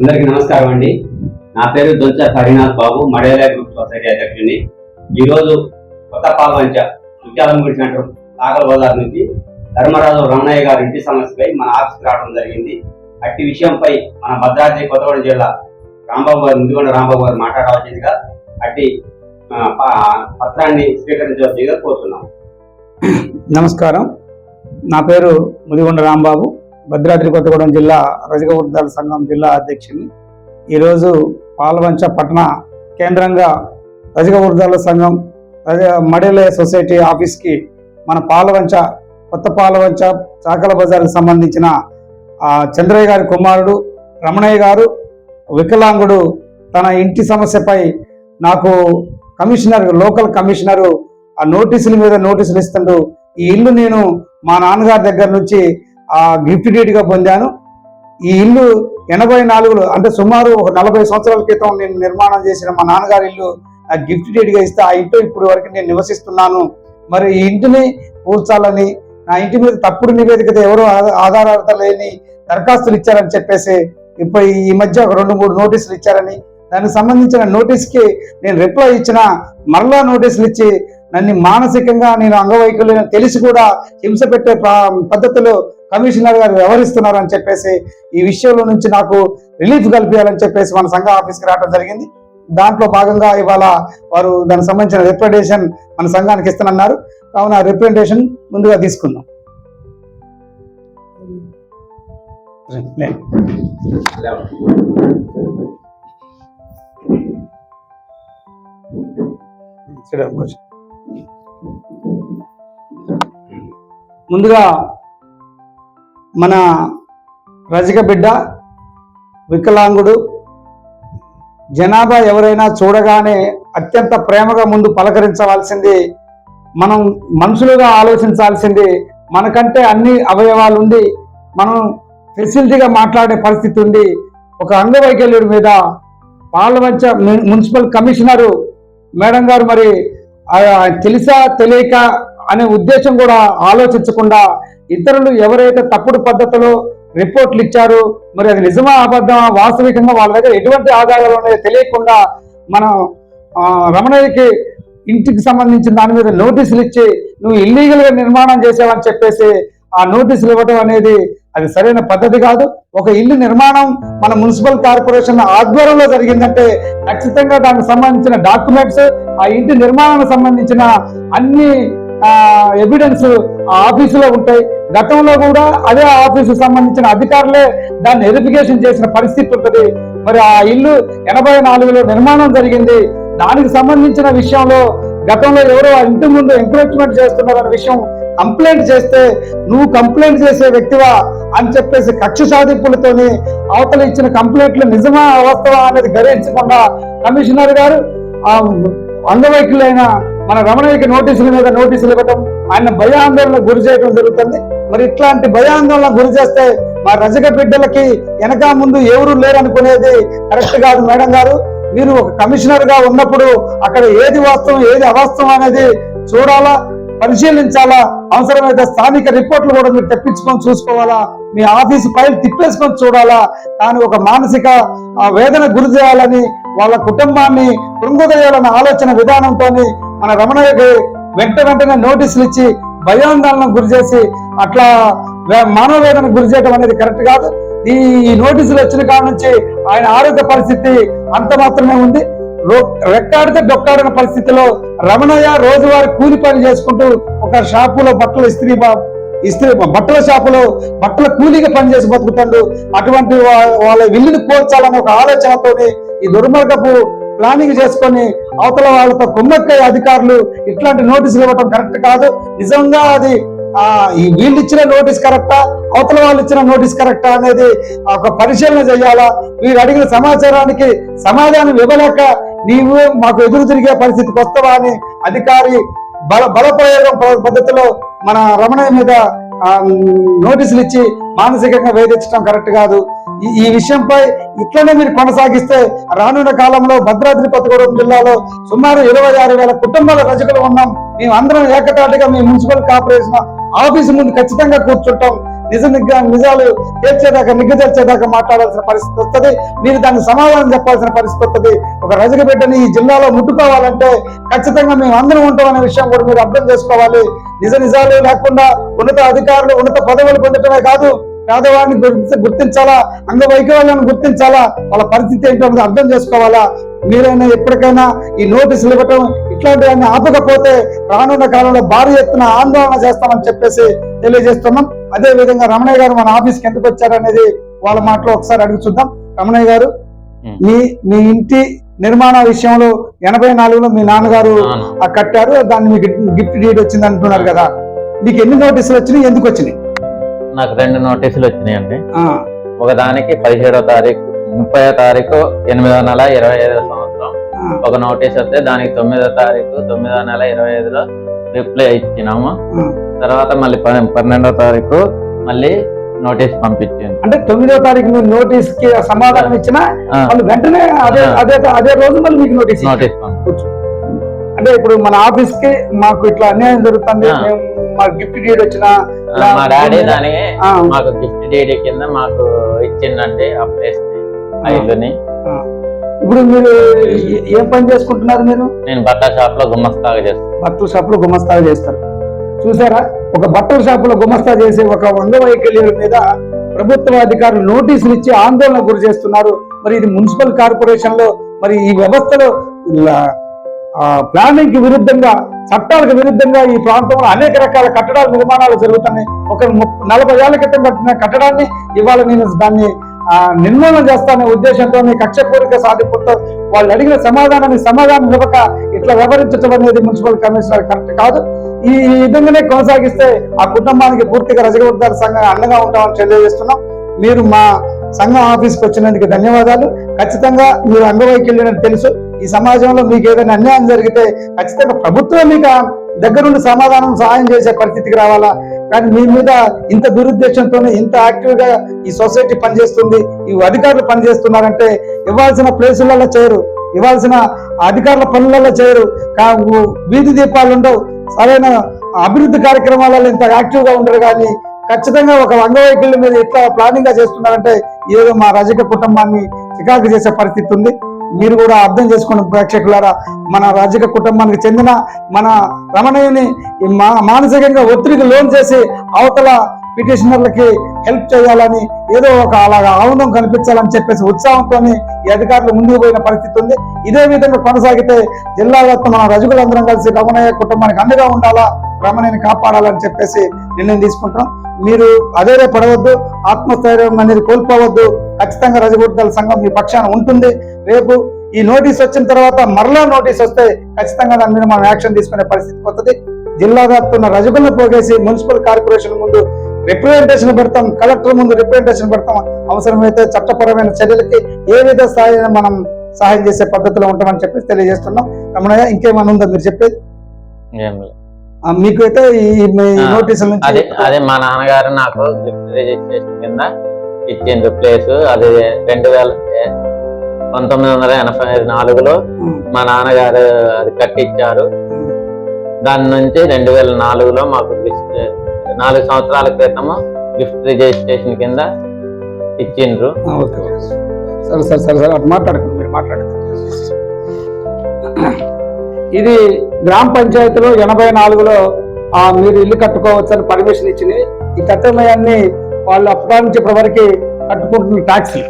అందరికీ నమస్కారం అండి. నా పేరు దొంచ హరినాథ్ బాబు మడేలా గ్రూప్ సొసైటీ అధ్యక్షుడిని. ఈరోజు కొత్త పాల్వంచ ముత్యాలమూడి సెంటర్ కాకల బజార్ నుంచి ధర్మరాజు రమణయ్య గారి ఇంటి సమస్యపై మన ఆఫీస్కి రావడం జరిగింది. అట్టి విషయంపై మన భద్రాద్రి కొత్తగూడెం జిల్లా రాంబాబు గారు ముందుగొండ రాంబాబు గారు మాట్లాడవలసిందిగా అట్టి పత్రాన్ని స్వీకరించవలసిందిగా కోరుతున్నాం. నమస్కారం. నా పేరు ముదిగొండ రాంబాబు. భద్రాద్రి కొత్తగూడెం జిల్లా రజక వృద్ధాల సంఘం జిల్లా అధ్యక్షుని. ఈరోజు పాలవంచ పట్టణ కేంద్రంగా రజక వృద్ధాల సంఘం రజ మడేలే సొసైటీ ఆఫీస్కి మన పాలవంచ కొత్త పాలవంచ చాకల బజార్కి సంబంధించిన చంద్రయ్య గారి కుమారుడు రమణయ్య గారు వికలాంగుడు తన ఇంటి సమస్యపై నాకు కమిషనర్ లోకల్ కమిషనరు ఆ నోటీసుల మీద నోటీసులు ఇస్తుండు. ఈ ఇల్లు నేను మా నాన్నగారి దగ్గర నుంచి గిఫ్ట్ డీడ్గా పొందాను. ఈ ఇల్లు ఎనభై నాలుగులో అంటే సుమారు ఒక నలభై సంవత్సరాల క్రితం నేను నిర్మాణం చేసిన మా నాన్నగారి ఇల్లు ఆ గిఫ్ట్ డీడ్గా ఇస్తే ఆ ఇంట్లో ఇప్పుడు వరకు నేను నివసిస్తున్నాను. మరి ఈ ఇంటిని కూల్చాలని నా ఇంటి మీద తప్పుడు నివేదికతో ఎవరు ఆధా- లేని దరఖాస్తులు ఇచ్చారని చెప్పేసి ఇప్పుడు ఈ మధ్య ఒక రెండు మూడు నోటీసులు ఇచ్చారని దానికి సంబంధించిన నోటీస్కి నేను రిప్లై ఇచ్చిన మరలా నోటీసులు ఇచ్చి నన్ను మానసికంగా నేను అంగవైకల్యం తెలిసి కూడా హింస పెట్టే పద్ధతిలో కమిషనర్ గారు వ్యవహరిస్తున్నారు అని చెప్పేసి ఈ విషయంలో నుంచి నాకు రిలీఫ్ కల్పించాలని చెప్పేసి మన సంఘ ఆఫీస్కి రావడం జరిగింది దాంట్లో భాగంగా ఇవాళ వారు దానికి సంబంధించిన రిప్రజెంటేషన్ మన సంఘానికి ఇస్తానన్నారు కావున రిప్రజెంటేషన్ ముందుగా తీసుకుందాం ముందుగా మన రజక బిడ్డ వికలాంగుడు జనాభా ఎవరైనా చూడగానే అత్యంత ప్రేమగా ముందు పలకరించవలసింది మనం మనుషులుగా ఆలోచించాల్సింది మనకంటే అన్ని అవయవాలు ఉండి మనం ఫెసిలిటీగా మాట్లాడే పరిస్థితి ఉంది ఒక అంగవైకల్యుడి మీద పాలవంచ మున్సిపల్ కమిషనరు మేడం గారు మరి ఆ తెలుసా తెలియక అనే ఉద్దేశం కూడా ఆలోచించకుండా ఇతరులు ఎవరైతే తప్పుడు పద్ధతిలో రిపోర్ట్లు ఇచ్చారు మరి అది నిజమా అబద్ధమా వాస్తవికంగా వాళ్ళ దగ్గర ఎటువంటి ఆధారాలు ఉన్నాయో తెలియకుండా మనం రమణయ్యకి ఇంటికి సంబంధించిన దాని మీద నోటీసులు ఇచ్చి నువ్వు ఇల్లీగల్గా నిర్మాణం చేసావని చెప్పేసి ఆ నోటీసులు ఇవ్వడం అనేది అది సరైన పద్ధతి కాదు. ఒక ఇల్లు నిర్మాణం మన మున్సిపల్ కార్పొరేషన్ ఆధ్వర్యంలో జరిగిందంటే ఖచ్చితంగా దానికి సంబంధించిన డాక్యుమెంట్స్ ఆ ఇంటి నిర్మాణానికి సంబంధించిన అన్ని ఎవిడెన్స్ ఆ ఆఫీసులో ఉంటాయి. గతంలో కూడా అదే ఆఫీసు సంబంధించిన అధికారులే దాన్ని వెరిఫికేషన్ చేసిన పరిస్థితి ఉంటుంది. మరి ఆ ఇల్లు ఎనభై నాలుగులో నిర్మాణం జరిగింది. దానికి సంబంధించిన విషయంలో గతంలో ఎవరో ఆ ఇంటి ముందు ఎంకరేజ్మెంట్ చేస్తున్నారన్న విషయం కంప్లైంట్ చేస్తే నువ్వు కంప్లైంట్ చేసే వ్యక్తివా అని చెప్పేసి కక్ష సాధింపులతోని అవతల ఇచ్చిన కంప్లైంట్లు నిజమా అవస్థవా అనేది గ్రహించకుండా కమిషనర్ గారు అంగవైకులైన మన రమణయ్యకి నోటీసుల మీద నోటీసులు ఇవ్వటం ఆయన భయాందోళన గురి చేయడం జరుగుతుంది. మరి ఇట్లాంటి భయాందోళన గురి చేస్తే మా రజక బిడ్డలకి వెనక ముందు ఎవరు లేరనుకునేది కరెక్ట్ కాదు మేడం గారు. మీరు ఒక కమిషనర్గా ఉన్నప్పుడు అక్కడ ఏది వాస్తవం ఏది అవాస్తవం అనేది చూడాలా పరిశీలించాలా అవసరమైతే స్థానిక రిపోర్ట్లు కూడా మీరు తెప్పించుకొని చూసుకోవాలా మీ ఆఫీస్ ఫైల్ తిప్పేసుకొని చూడాలా కానీ ఒక మానసిక వేదన గురి చేయాలని వాళ్ళ కుటుంబాన్ని కృంగుదయాలన్న ఆలోచన విధానంతో మన రమణయ్యకి వెంట వెంటనే నోటీసులు ఇచ్చి భయాందోళనకు గురి చేసి అట్లా వే- మానవవేదనకు గురి చేయడం అనేది కరెక్ట్ కాదు. ఈ ఈ నోటీసులు వచ్చిన కాడ నుంచి ఆయన ఆరోగ్య పరిస్థితి అంత మాత్రమే ఉంది. రెక్కాడితే డొక్కాడిన పరిస్థితిలో రమణయ్య రోజువారి కూలి పని చేసుకుంటూ ఒక షాపులో బట్టలు ఇస్త్రీ బా- ఇస్త్రీ బట్టల షాపులో బట్టల కూలీగా పనిచేసి బతుకుతాడు. అటువంటి వాళ్ళ విల్లుని కోల్చాలని ఒక ఆలోచనతోని ఈ దుర్మార్గపు ప్లానింగ్ చేసుకొని అవతల వాళ్ళతో కుమ్మక్కై అధికారులు ఇట్లాంటి నోటీసులు ఇవ్వటం కరెక్ట్ కాదు. నిజంగా అది ఆ ఈ వీళ్ళు ఇచ్చిన నోటీస్ కరెక్టా? అవతల వాళ్ళు ఇచ్చిన నోటీస్ కరెక్టా అనేది ఒక పరిశీలన చేయాలా? వీరు అడిగిన సమాచారానికి సమాధానం ఇవ్వలేక నీవు మాకు ఎదురు తిరిగే పరిస్థితికి వస్తావా అని అధికారి బల బలప్రయోగం ప- పద్ధతిలో మన రమణ మీద నోటీసులు ఇచ్చి మానసికంగా వేధించడం కరెక్ట్ కాదు. ఈ- విషయంపై ఇట్లనే మీరు కొనసాగిస్తే రానున్న కాలంలో భద్రాద్రి కొత్తగూడెం జిల్లాలో సుమారు ఇరవై ఆరు వేల కుటుంబాల రజకులు ఉన్నాం. మేము అందరం ఏకతాటిగా మీ మున్సిపల్ కార్పొరేషన్ ఆఫీసు ముందు ఖచ్చితంగా కూర్చుంటాం. నిజ నిగ్గ నిజాలు తీర్చేదాకా నిగ్గు మాట్లాడాల్సిన పరిస్థితి వస్తుంది. మీరు దాన్ని సమాధానం చెప్పాల్సిన పరిస్థితి వస్తుంది. ఒక రజక బిడ్డని ఈ జిల్లాలో ముట్టుకోవాలంటే ఖచ్చితంగా మేము అందరం ఉంటామనే విషయం కూడా మీరు అర్థం చేసుకోవాలి. నిజ నిజాలు లేకుండా ఉన్నత అధికారులు ఉన్నత పదవులు పొందటమే కాదు పేదవాడిని గుర్తి గుర్తించాలా? అంగవైకల్యాన్ని గుర్తించాలా? వాళ్ళ పరిస్థితి ఏంటో అర్థం చేసుకోవాలా? మీరైనా ఎప్పటికైనా ఈ నోటీసులు ఇవ్వటం ఇట్లాంటివన్నీ ఆపకపోతే రానున్న కాలంలో భారీ ఎత్తున ఆందోళన చేస్తామని చెప్పేసి తెలియజేస్తున్నాం. అదే విధంగా రమణయ్య గారు మన ఆఫీస్కి ఎందుకు వచ్చారనేది వాళ్ళ మాటలో ఒకసారి అడిగి చూద్దాం. రమణయ్య గారు. మీ మీ ఇంటి నిర్మాణ విషయంలో ఎనభై నాలుగులో మీ నాన్నగారు కట్టారు దాన్ని మీకు గిఫ్ట్ డీడ్ వచ్చింది అంటున్నారు కదా. మీకు ఎన్ని నోటీసులు వచ్చినాయి ఎందుకు వచ్చినాయి? నాకు రెండు నోటీసులు వచ్చినాయండి. ఒకదానికి పదిహేడో తారీఖు ముప్పై తారీఖు ఎనిమిదో నెల ఇరవై ఐదో సంవత్సరం. ఒక నోటీస్ వస్తే దానికి తొమ్మిదో తారీఖు తొమ్మిదో నెల ఇరవై ఐదులో రిప్లై ఇచ్చినాము. తర్వాత మళ్ళీ పన్నె- పన్నెండో తారీఖు మళ్ళీ నోటీస్ పంపించింది. అంటే తొమ్మిదో తారీఖు మీరు నోటీస్కి సమాధానం ఇచ్చినా వాళ్ళు వెంటనే అదే. అదే అదే రోజు మళ్ళీ మీకు నోటీస్. నోటీస్ అంటే ఇప్పుడు మన ఆఫీస్కి మాకు ఇట్లా అన్యాయం జరుగుతుంది ఆ. మేము మా గిఫ్ట్ డీడ్ వచ్చిన మా డాడీ దాని మాకు గిఫ్ట్ డీడీ కింద మాకు ఇచ్చిందండి ఆ ప్లేస్ని ఆ ఇల్లుని. ఆ. ఇప్పుడు మీరు ఏ- పని చేసుకుంటున్నారు మీరు? నేను బట్టల షాప్లో గుమ్మస్తాగా చేస్తాను బట్టల షాప్లో గుమస్తాగా చేస్తారు. చూసారా? ఒక బట్టల షాప్లో గుమస్తా చేసే ఒక అంగవైకల్యుల మీద ప్రభుత్వ అధికారులు నోటీసులు ఇచ్చి ఆందోళన గురి చేస్తున్నారు. మరి ఇది మున్సిపల్ కార్పొరేషన్లో మరి ఈ వ్యవస్థలో ప్లానింగ్కి విరుద్ధంగా చట్టాలకు విరుద్ధంగా ఈ ప్రాంతంలో అనేక రకాల కట్టడాల నిర్మాణాలు జరుగుతున్నాయి. ఒక ముప్ప- నలభై ఏళ్ళ క్రితం కట్టిన కట్టడాన్ని ఇవాళ నేను దాన్ని నిర్మూలన చేస్తానే ఉద్దేశంతో కక్షపూరిత సాధింపుతో వాళ్ళు అడిగిన సమాధానానికి సమాధానం ఇవ్వక ఇట్లా వ్యవహరించడం అనేది మున్సిపల్ కమిషనర్ కరెక్ట్ కాదు. ఈ ఈ విధంగానే కొనసాగిస్తే ఆ కుటుంబానికి పూర్తిగా రజగవర్గాల సంఘం అండగా ఉంటామని తెలియజేస్తున్నాం. మీరు మా సంఘం ఆఫీస్కి వచ్చినందుకు ధన్యవాదాలు. ఖచ్చితంగా మీరు అంగవైకల్యం తెలుసు. ఈ సమాజంలో మీకు ఏదైనా అన్యాయం జరిగితే ఖచ్చితంగా ప్రభుత్వం మీకు దగ్గరుండి సమాధానం సహాయం చేసే పరిస్థితికి రావాలా? కానీ మీ మీద ఇంత దురుద్దేశంతోనే ఇంత యాక్టివ్గా ఈ సొసైటీ పనిచేస్తుంది ఈ అధికారులు పనిచేస్తున్నారంటే ఇవ్వాల్సిన ప్లేసులలో చేయరు ఇవ్వాల్సిన అధికారుల పనులలో చేయరు వీధి దీపాలు ఉండవు. సరైన అభివృద్ధి కార్యక్రమాలలో ఇంత యాక్టివ్గా ఉండరు కానీ ఖచ్చితంగా ఒక అంగవైకల్యం మీద ఎట్లా ప్లానింగ్గా చేస్తున్నారంటే ఏదో మా రజక కుటుంబాన్ని చికాకు చేసే పరిస్థితి ఉంది. మీరు కూడా అర్థం చేసుకోండి ప్రేక్షకులారా మన రాజక కుటుంబానికి చెందిన మన రమణయ్యని మా- మానసికంగా ఒత్తిడికి లోన్ చేసి అవతల పిటిషనర్లకి హెల్ప్ చేయాలని ఏదో ఒక అలాగా ఆనందం కనిపించాలని చెప్పేసి ఉత్సాహంతో ఈ అధికారులు ముందుకు పోయిన పరిస్థితి ఉంది. ఇదే విధంగా కొనసాగితే జిల్లా వ్యాప్తం మన రజకులందరం కలిసి రమణయ్య కుటుంబానికి అండగా ఉండాలా రమణయ్యని కాపాడాలని చెప్పేసి నిర్ణయం తీసుకుంటాం మీరు అదే పడవద్దు ఆత్మస్థైర్యం అనేది కోల్పోవద్దు. ఖచ్చితంగా రజగుర్దాల సంఘం మీ పక్షాన ఉంటుంది. రేపు ఈ నోటీస్ వచ్చిన తర్వాత మరలా నోటీస్ వస్తే ఖచ్చితంగా దాని మీద మనం యాక్షన్ తీసుకునే పరిస్థితి వస్తుంది. జిల్లా వ్యాప్తున్న రజగులను పోగేసి మున్సిపల్ కార్పొరేషన్ ముందు రిప్రజెంటేషన్ పెడతాం కలెక్టర్ ముందు రిప్రజెంటేషన్ పెడతాం. అవసరమైతే చట్టపరమైన చర్యలకి ఏ విధ స్థాయిని మనం సహాయం చేసే పద్ధతిలో ఉంటామని చెప్పేసి తెలియజేస్తున్నాం. రమణయ్య ఇంకేమైనా ఉందో మీరు చెప్పేది? ఏం లేదు. మీకు అయితే ఈ నోటీసుల అదే అదే మా నాన్నగారు నాకు గిఫ్ట్ రిజిస్ట్రేషన్ కింద ఇచ్చిండ్రు ప్లేస్ అది రెండు వేల పంతొమ్మిది వందల ఎనభై నాలుగులో ఉమ్, మా నాన్నగారు అది కట్టించారు. దాని నుంచి రెండు వేల నాలుగులో మాకు నాలుగు సంవత్సరాల క్రితము గిఫ్ట్ రిజిస్ట్రేషన్ కింద ఇచ్చిండ్రు. సరే సరే సరే సరే మీరు మాట్లాడండి ఇది గ్రామ పంచాయతీలో ఎనభై నాలుగులో మీరు ఇల్లు కట్టుకోవచ్చని పర్మిషన్ ఇచ్చింది. ఈ కట్టమయాన్ని వాళ్ళు అప్పటి నుంచి ఇప్పటి కట్టుకుంటున్న ట్యాక్సీ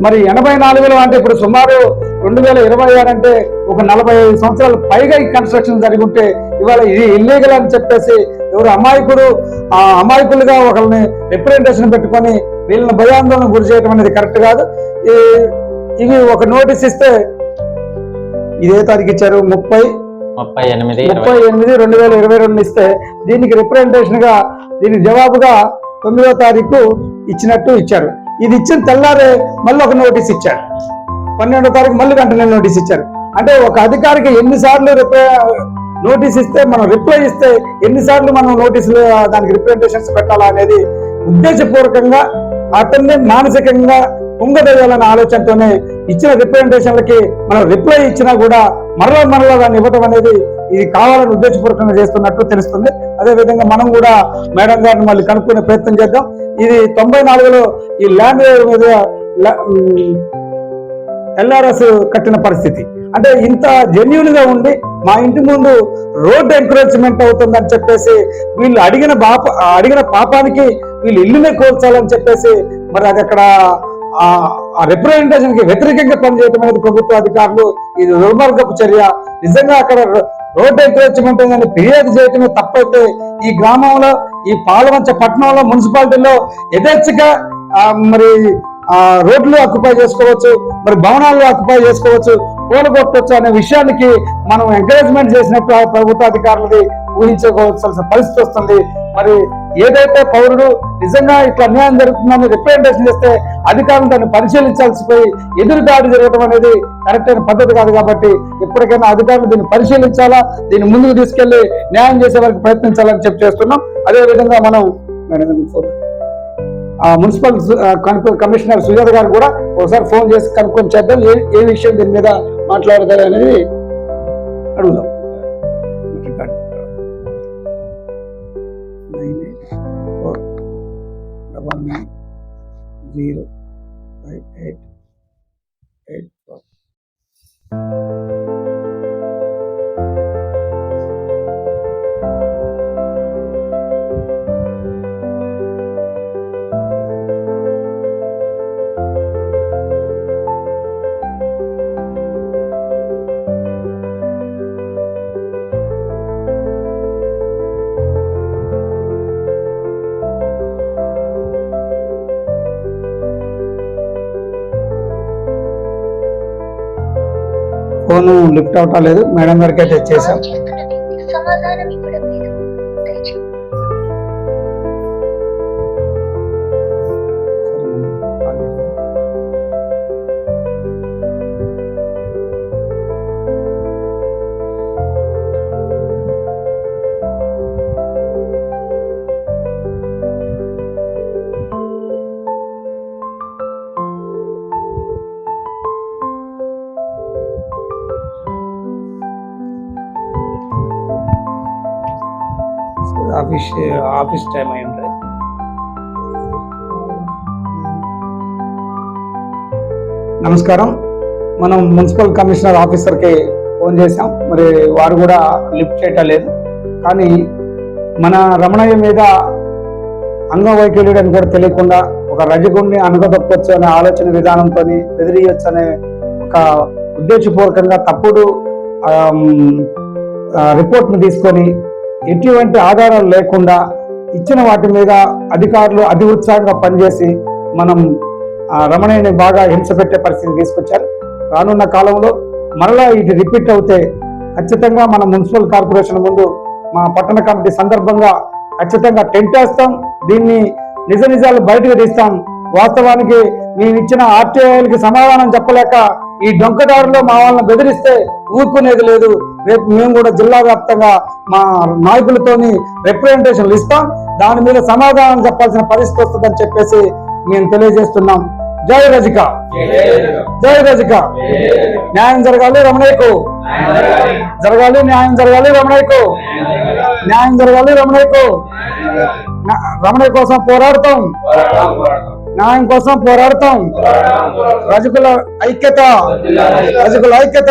మరి ఎనభై నాలుగులో అంటే ఇప్పుడు సుమారు రెండు వేల ఇరవై ఆరు అంటే ఒక నలభై ఐదు సంవత్సరాలు పైగా ఈ కన్స్ట్రక్షన్ జరిగి ఉంటే ఇవాళ ఇది ఇల్లీగల్ అని చెప్పేసి ఎవరు అమాయకుడు ఆ అమాయకులుగా ఒకరిని రిప్రజెంటేషన్ పెట్టుకొని వీళ్ళని భయాందోళన గురి చేయడం అనేది కరెక్ట్ కాదు. ఈ- ఇవి ఒక నోటీస్ ఇస్తే ఇదే తారీఖు ఇచ్చారు ముప్పై ముప్పై ఎనిమిది ముప్పై ఎనిమిది రెండు వేల ఇరవై రెండు ఇస్తే దీనికి రిప్రజెంటేషన్గా దీనికి జవాబుగా తొమ్మిదో తారీఖు ఇచ్చినట్టు ఇచ్చారు. ఇది ఇచ్చిన తెల్లారే మళ్ళీ ఒక నోటీస్ ఇచ్చారు. పన్నెండో తారీఖు మళ్ళీ వెంటనే నోటీస్ ఇచ్చారు. అంటే ఒక అధికారికి ఎన్నిసార్లు నోటీస్ ఇస్తే మనం రిప్లై ఇస్తే ఎన్నిసార్లు మనం నోటీసులు దానికి రిప్రజెంటేషన్స్ పెట్టాలా అనేది ఉద్దేశపూర్వకంగా అతన్ని మానసికంగా కుంగదయ్యాలనే ఆలోచనతోనే ఇచ్చిన రిప్రజెంటేషన్లకి మనం రిప్లై ఇచ్చినా కూడా మరలా మరలా దాన్ని ఇవ్వటం అనేది ఇది కావాలని ఉద్దేశపూర్వకంగా చేస్తున్నట్టు తెలుస్తుంది. అదే విధంగా మనం కూడా మేడం గారిని మళ్ళీ కనుక్కునే ప్రయత్నం చేద్దాం. ఇది తొంభై నాలుగులో ఈ ల్యాండ్ మీద ఎల్ఆర్ఎస్ కట్టిన పరిస్థితి. అంటే ఇంత జెన్యున్గా ఉండి మా ఇంటి ముందు రోడ్ ఎంకరేజ్మెంట్ అవుతుందని చెప్పేసి వీళ్ళు అడిగిన పాప అడిగిన పాపానికి వీళ్ళు ఇల్లునే కోల్చాలని చెప్పేసి మరి అది అక్కడ ఆ రిప్రజెంటేషన్కి వ్యతిరేకంగా పనిచేయడం అనేది ప్రభుత్వ అధికారులు ఇది దుర్మార్గపు చర్య. నిజంగా అక్కడ రోడ్డు ఎంకరేజ్మెంట్ అని ఫిర్యాదు చేయటమే తప్పైతే ఈ గ్రామంలో ఈ పాలవంచ పట్టణంలో మున్సిపాలిటీలో యథేచ్ఛగా మరి ఆ రోడ్లు ఆక్యుపై చేసుకోవచ్చు మరి భవనాలు ఆక్యుపై చేసుకోవచ్చు కూలగొట్టవచ్చు అనే విషయానికి మనం ఎంకరేజ్మెంట్ చేసినట్టు ప్రభుత్వ అధికారులది ఊహించుకోవాల్సిన పరిస్థితి వస్తుంది. మరి ఏదైతే పౌరుడు నిజంగా ఇట్లా అన్యాయం జరుగుతుందని రిప్రజెంటేషన్ చేస్తే అధికారులు దాన్ని పరిశీలించాల్సి పోయి ఎదురు జరగడం అనేది కరెక్ట్ అయిన పద్ధతి కాదు కాబట్టి ఎప్పటికైనా అధికారులు దీన్ని పరిశీలించాలా? దీన్ని ముందుకు తీసుకెళ్ళి న్యాయం చేసే వరకు ప్రయత్నించాలని చెప్పి చేస్తున్నాం. అదే విధంగా మనం ఆ మున్సిపల్ కమిషనర్ సుజాత గారు కూడా ఒకసారి ఫోన్ చేసి కనుక్కొని చేద్దాం. ఏ ఏ విషయం దీని మీద మాట్లాడతారు అనేది అడుగుదాం. zero five eight eight one. Phone lift అవటం లేదు. మేడం గారికి అయితే చేశాం ఆఫీస్ ఆఫీస్ టైం అయి ఉంటుంది. నమస్కారం. మనం మున్సిపల్ కమిషనర్ ఆఫీసర్కి ఫోన్ చేసాం మరి వారు కూడా లిఫ్ట్ చేయటం లేదు కానీ మన రమణయ్య మీద అంగవైకల్యుడు అని కూడా తెలియకుండా ఒక రజగుణ్ణి అనుగదొక్కొచ్చు అనే ఆలోచన విధానంతో బెదిరియొచ్చు అనే ఒక ఉద్దేశపూర్వకంగా తప్పుడు రిపోర్ట్ని తీసుకొని ఎటువంటి ఆధారాలు లేకుండా ఇచ్చిన వాటి మీద అధికారులు అతి ఉత్సాహంగా పనిచేసి మనం రమణయ్యని బాగా హింస పెట్టే పరిస్థితి తీసుకొచ్చారు. రానున్న కాలంలో మరలా ఇది రిపీట్ అవుతే ఖచ్చితంగా మన మున్సిపల్ కార్పొరేషన్ ముందు మా పట్టణ కమిటీ సందర్భంగా ఖచ్చితంగా టెంట్ వేస్తాం. దీన్ని నిజ నిజాలు బయటకు తీస్తాం. వాస్తవానికి మేము ఇచ్చిన ఆర్టీఐలకి సమాధానం చెప్పలేక ఈ డొంకదారులో మా వాళ్ళని బెదిరిస్తే ఊరుకునేది లేదు. రేపు మేము కూడా జిల్లా వ్యాప్తంగా మా నాయకులతోని రిప్రజెంటేషన్లు ఇస్తాం. దాని మీద సమాధానం చెప్పాల్సిన పరిస్థితి వస్తుందని చెప్పేసి మేము తెలియజేస్తున్నాం. జై రజిక. జై రజిక. న్యాయం జరగాలి రమణయ్యకు. జరగాలి న్యాయం జరగాలి రమణయ్యకు. న్యాయం జరగాలి రమణయ్యకు. రమణయ్య కోసం పోరాడతాం. న్యాయం కోసం పోరాడతాం. రజకుల ఐక్యత. రజకుల ఐక్యత.